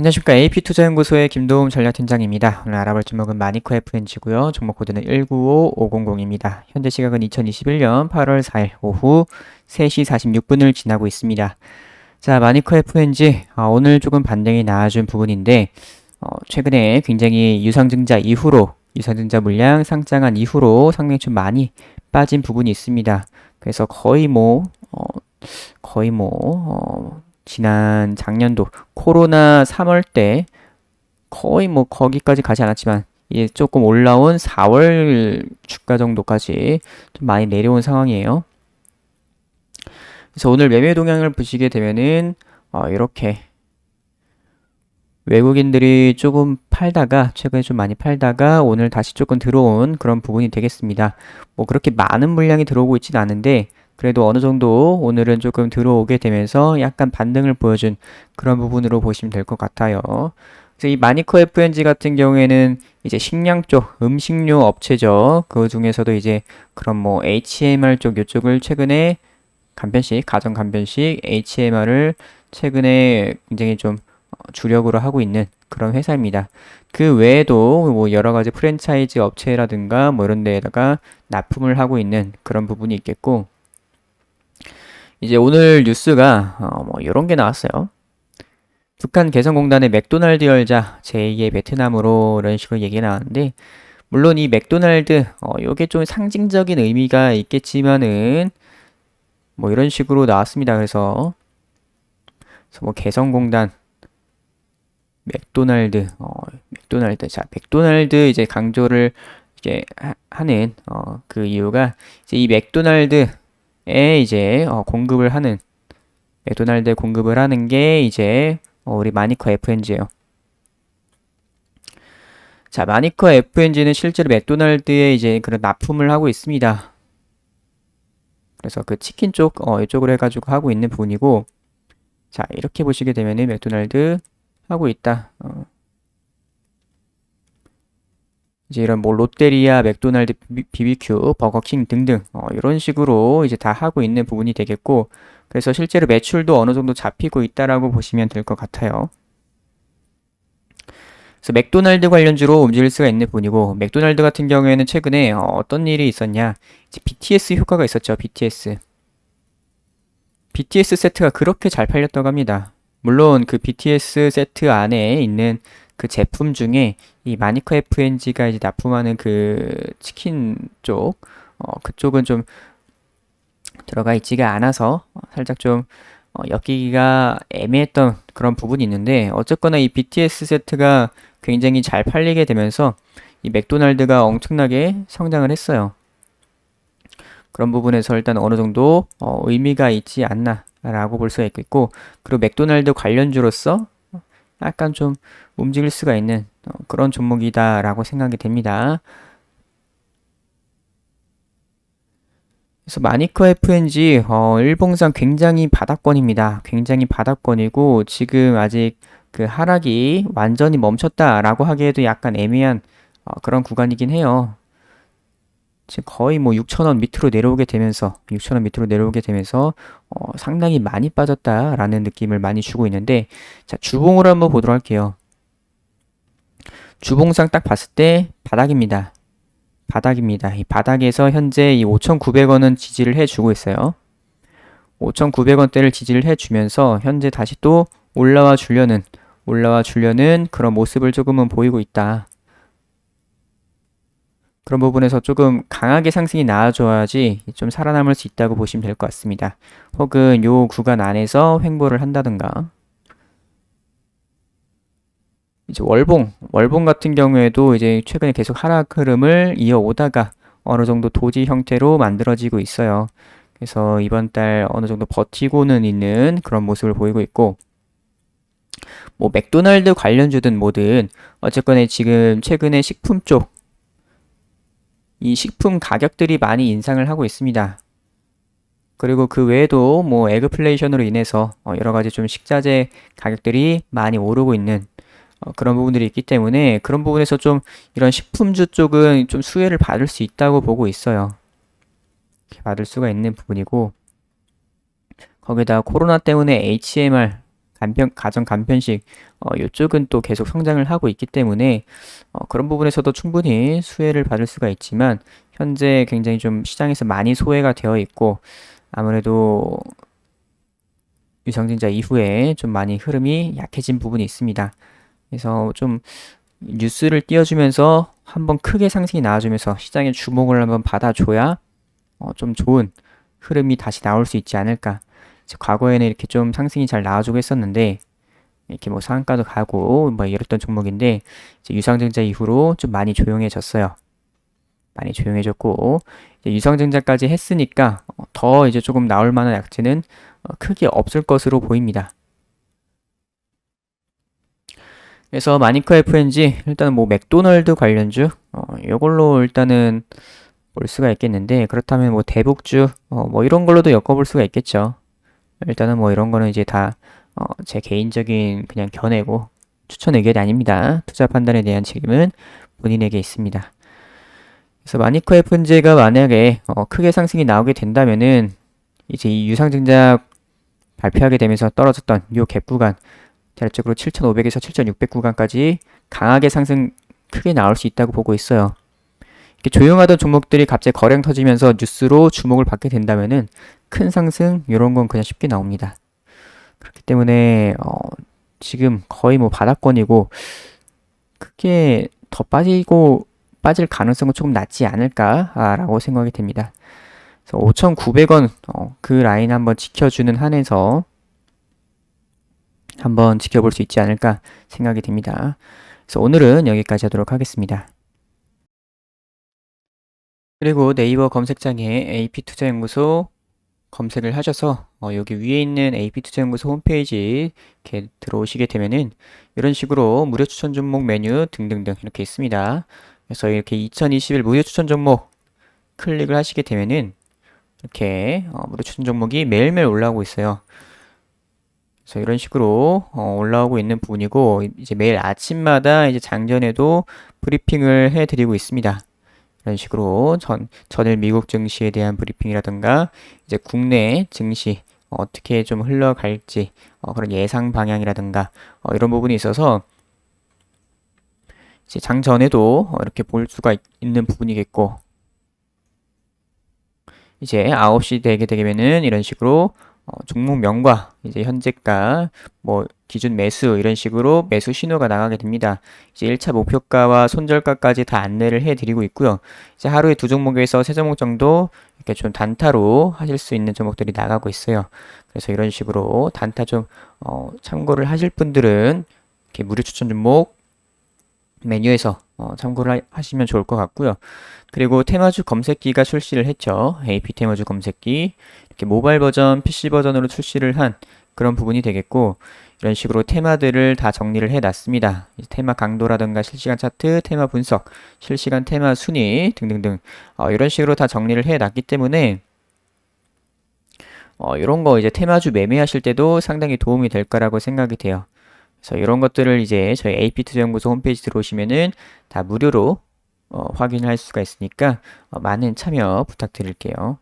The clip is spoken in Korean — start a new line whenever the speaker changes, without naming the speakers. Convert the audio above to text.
안녕하십니까. AP투자연구소의 김도움 전략팀장입니다. 오늘 알아볼 종목은 마니커 FNG고요. 종목 코드는 195500입니다. 현재 시각은 2021년 8월 4일 오후 3시 46분을 지나고 있습니다. 자, 마니커 FNG 아, 오늘 조금 반등이 나아준 부분인데 어, 최근에 굉장히 유상증자 이후로 유상증자 물량 상장한 이후로 상당히 좀 많이 빠진 부분이 있습니다. 그래서 거의 뭐 어, 거의 뭐 어, 지난 작년도 코로나 3월 때 거의 뭐 거기까지 가지 않았지만 이제 조금 올라온 4월 주가 정도까지 좀 많이 내려온 상황이에요. 그래서 오늘 매매 동향을 보시게 되면은 어, 이렇게 외국인들이 조금 팔다가 최근에 좀 많이 팔다가 오늘 다시 조금 들어온 그런 부분이 되겠습니다. 뭐 그렇게 많은 물량이 들어오고 있지는 않은데 그래도 어느 정도 오늘은 조금 들어오게 되면서 약간 반등을 보여준 그런 부분으로 보시면 될 것 같아요. 이 마니커 FNG 같은 경우에는 이제 식량 쪽 음식료 업체죠. 그 중에서도 이제 그런 뭐 HMR 쪽 이쪽을 최근에 간편식 가정 간편식 HMR을 최근에 굉장히 좀 주력으로 하고 있는 그런 회사입니다. 그 외에도 뭐 여러 가지 프랜차이즈 업체라든가 뭐 이런 데에다가 납품을 하고 있는 그런 부분이 있겠고 이제 오늘 뉴스가 어, 뭐 이런 게 나왔어요. 북한 개성공단의 맥도날드 열자 제2의 베트남으로 이런 식으로 얘기가 나왔는데 물론 이 맥도날드 어 요게 좀 상징적인 의미가 있겠지만은 뭐 이런 식으로 나왔습니다. 그래서 그래서 뭐 개성공단 맥도날드 어 맥도날드 자 맥도날드 이제 강조를 이제 하는 어 그 이유가 이제 이 맥도날드 에 이제 어, 공급을 하는 맥도날드에 공급을 하는 게 이제 어, 우리 마니커 FNG예요. 자, 마니커 FNG는 실제로 맥도날드에 이제 그런 납품을 하고 있습니다. 그래서 그 치킨 쪽, 어, 이쪽으로 해가지고 하고 있는 부분이고, 자, 이렇게 보시게 되면은 맥도날드 하고 있다. 어. 이제 이런 뭐 롯데리아, 맥도날드, 비비큐, 버거킹 등등 어, 이런 식으로 이제 다 하고 있는 부분이 되겠고 그래서 실제로 매출도 어느 정도 잡히고 있다라고 보시면 될 것 같아요. 그래서 맥도날드 관련주로 움직일 수가 있는 부분이고 맥도날드 같은 경우에는 최근에 어, 떤 일이 있었냐 이제 BTS 효과가 있었죠. BTS BTS 세트가 그렇게 잘 팔렸다고 합니다. 물론 그 BTS 세트 안에 있는 그 제품 중에 이 마니커 FNG가 이제 납품하는 그 치킨 쪽, 어, 그쪽은 좀 들어가 있지가 않아서 살짝 좀 어, 엮이기가 애매했던 그런 부분이 있는데 어쨌거나 이 BTS 세트가 굉장히 잘 팔리게 되면서 이 맥도날드가 엄청나게 성장을 했어요. 그런 부분에서 일단 어느 정도 어, 의미가 있지 않나라고 볼 수가 있겠고 그리고 맥도날드 관련주로서 약간 좀 움직일 수가 있는 어, 그런 종목이다라고 생각이 됩니다. 그래서 마니커 FNG 어, 일봉상 굉장히 바닥권입니다. 굉장히 바닥권이고 지금 아직 그 하락이 완전히 멈췄다라고 하기에도 약간 애매한 어, 그런 구간이긴 해요. 지금 거의 뭐 6천원 밑으로 내려오게 되면서 6천원 밑으로 내려오게 되면서 어, 상당히 많이 빠졌다라는 느낌을 많이 주고 있는데 자 주봉으로 한번 보도록 할게요. 주봉상 딱 봤을 때 바닥입니다. 바닥입니다. 이 바닥에서 현재 이 5,900원은 지지를 해주고 있어요. 5,900원대를 지지를 해주면서 현재 다시 또 올라와 주려는 올라와 주려는 그런 모습을 조금은 보이고 있다. 그런 부분에서 조금 강하게 상승이 나와줘야지 좀 살아남을 수 있다고 보시면 될 것 같습니다. 혹은 요 구간 안에서 횡보를 한다든가 이제 월봉, 월봉 같은 경우에도 이제 최근에 계속 하락 흐름을 이어오다가 어느 정도 도지 형태로 만들어지고 있어요. 그래서 이번 달 어느 정도 버티고는 있는 그런 모습을 보이고 있고 뭐 맥도날드 관련주든 뭐든 어쨌거나 지금 최근에 식품 쪽 이 식품 가격들이 많이 인상을 하고 있습니다. 그리고 그 외에도 뭐 에그플레이션으로 인해서 어, 여러 가지 좀 식자재 가격들이 많이 오르고 있는 어, 그런 부분들이 있기 때문에 그런 부분에서 좀 이런 식품주 쪽은 좀 수혜를 받을 수 있다고 보고 있어요. 받을 수가 있는 부분이고 거기다 코로나 때문에 HMR 간편, 가정 간편식, 어, 이쪽은 또 계속 성장을 하고 있기 때문에, 어, 그런 부분에서도 충분히 수혜를 받을 수가 있지만, 현재 굉장히 좀 시장에서 많이 소외가 되어 있고, 아무래도 유상증자 이후에 좀 많이 흐름이 약해진 부분이 있습니다. 그래서 좀 뉴스를 띄워주면서 한번 크게 상승이 나와주면서 시장의 주목을 한번 받아줘야 어, 좀 좋은 흐름이 다시 나올 수 있지 않을까. 과거에는 이렇게 좀 상승이 잘 나와주고 했었는데 이렇게 뭐 상한가도 가고 뭐 이랬던 종목인데 유상증자 이후로 좀 많이 조용해졌어요. 많이 조용해졌고 유상증자까지 했으니까 어, 더 이제 조금 나올 만한 약재는 어, 크게 없을 것으로 보입니다. 그래서 마니커 FNG 일단은 뭐 맥도널드 관련주 어, 이걸로 일단은 볼 수가 있겠는데 그렇다면 뭐 대북주 어, 뭐 이런 걸로도 엮어볼 수가 있겠죠. 일단은 뭐 이런 거는 이제 다제 어, 개인적인 그냥 견해고 추천 의견이 아닙니다. 투자 판단에 대한 책임은 본인에게 있습니다. 그래서 마니커 FNG가 만약에 어, 크게 상승이 나오게 된다면은 이제 이 유상증자 발표하게 되면서 떨어졌던 요갭 구간 대략적으로 7,500에서 7,600 구간까지 강하게 상승 크게 나올 수 있다고 보고 있어요. 이렇게 조용하던 종목들이 갑자기 거래량 터지면서 뉴스로 주목을 받게 된다면은 큰 상승 이런 건 그냥 쉽게 나옵니다. 그렇기 때문에 어, 지금 거의 뭐 바닥권이고 크게 더 빠지고 빠질 가능성은 조금 낮지 않을까라고 생각이 됩니다. 그래서 5,900원 어, 그 라인 한번 지켜주는 한에서 한번 지켜볼 수 있지 않을까 생각이 됩니다. 그래서 오늘은 여기까지 하도록 하겠습니다. 그리고 네이버 검색창에 AP투자연구소 검색을 하셔서 어, 여기 위에 있는 AP투자연구소 홈페이지 이렇게 들어오시게 되면은 이런 식으로 무료 추천 종목 메뉴 등등등 이렇게 있습니다. 그래서 이렇게 2021 무료 추천 종목 클릭을 하시게 되면은 이렇게 어, 무료 추천 종목이 매일매일 올라오고 있어요. 그래서 이런 식으로 어, 올라오고 있는 부분이고 이제 매일 아침마다 이제 장전에도 브리핑을 해드리고 있습니다. 이런 식으로 전 전일 미국 증시에 대한 브리핑이라든가 이제 국내 증시 어떻게 좀 흘러갈지 어, 그런 예상 방향이라든가 어, 이런 부분이 있어서 이제 장 전에도 어, 이렇게 볼 수가 있, 는 부분이겠고 이제 9시 되게 되면은 이런 식으로 어, 종목명과 이제 현재가 뭐 기준 매수 이런 식으로 매수 신호가 나가게 됩니다. 이제 1차 목표가와 손절가까지 다 안내를 해 드리고 있고요. 이제 하루에 두 종목에서 세 종목 정도 이렇게 좀 단타로 하실 수 있는 종목들이 나가고 있어요. 그래서 이런 식으로 단타 좀 어, 참고를 하실 분들은 이렇게 무료 추천 종목 메뉴에서 어, 참고를 하, 시면 좋을 것 같고요. 그리고 테마주 검색기가 출시를 했죠. AP 테마주 검색기. 이렇게 모바일 버전, PC 버전으로 출시를 한 그런 부분이 되겠고, 이런 식으로 테마들을 다 정리를 해 놨습니다. 테마 강도라든가 실시간 차트, 테마 분석, 실시간 테마 순위 등등등 어, 이런 식으로 다 정리를 해 놨기 때문에 어, 이런 거 이제 테마주 매매하실 때도 상당히 도움이 될 거라고 생각이 돼요. 그래서 이런 것들을 이제 저희 AP투자연구소 홈페이지 들어오시면은 다 무료로 어, 확인할 수가 있으니까 어, 많은 참여 부탁드릴게요.